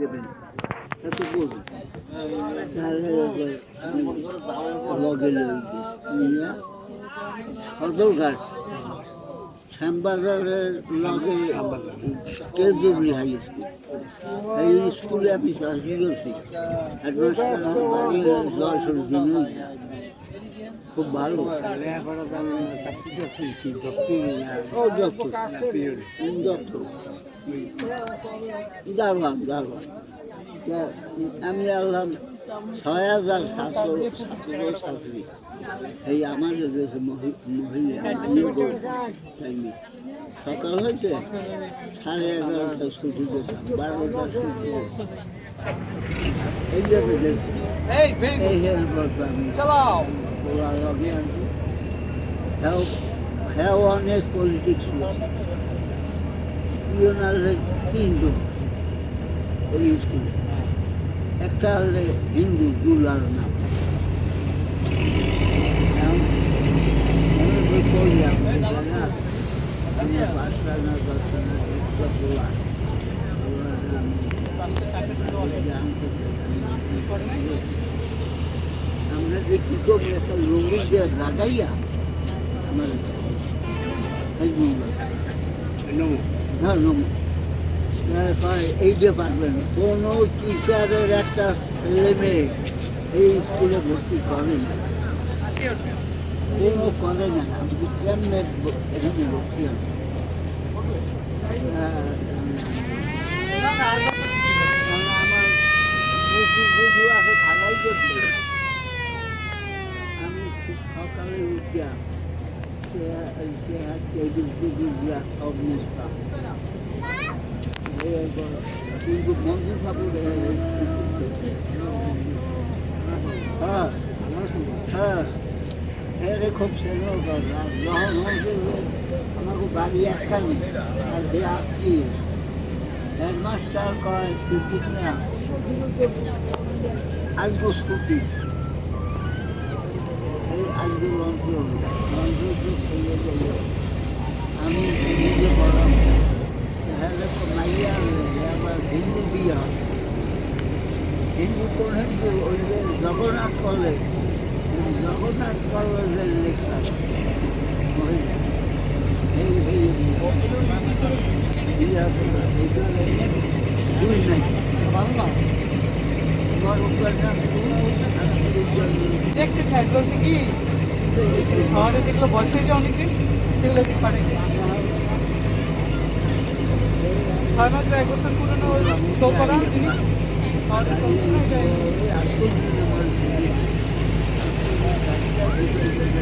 দেবেন। এত বলবেন সদরঘাট শ্যামবাজারের লগে কেজুবলি হাই স্কুল। এই স্কুলে আমি চাকরি করছি। খুব ভালো ও দারোয়ান দারোয়ান আমি আল্লাহ ছয় হাজার সাতশো সাতশো ছাত্রী এই আমাদের দেশে মহি- মহিলা সকাল হয়েছে সাড়ে এগারোটা ছুটি দিতাম বারোটা ছুটি এই দেখছি এই হেল্প আমি চালাও ওরা লগে আনছি হ্যাঁ হ্যাঁ অনেক পলিটিক্স ইউনারে তিনজন ওই স্কুলে একটা হলে হিন্দু দুলার নাম এখন আমি যে করি আপনি জানেন, আমি পাঁচটা না দশটা না একটা দুলা দুলার নাম জানতে চাই আমরা যে কি করব একটা লুঙ্গি দিয়ে লাগাইয়া আমার এই লুঙ্গি। না এই যে পারবেন কোনো টিচারের একটা ছেলে মেয়ে এই স্কুলে ভর্তি করে না। কোনো করে না আমি কেমনে এখানে ভর্তি হবে? সব নিতাম কিন্তু মন্দির ঠাকুর হ্যাঁ হ্যাঁ এর খুব আর যখন আমাকে বাড়ি একখানি আর যে আত্মীয় হেডমাস্টার কয় স্কুটি না আসব স্কুটি আজকে লঞ্চ লঞ্চ হিন্দু কোন হিন্দু ওই যে জগন্নাথ কলেজ জগন্নাথ কলেজের এই এই দুই নাই বাংলা কি শহরে বসে যে সেগুলো পারে ছয় মাস এক বছর পুরনো জিনিস Thank you.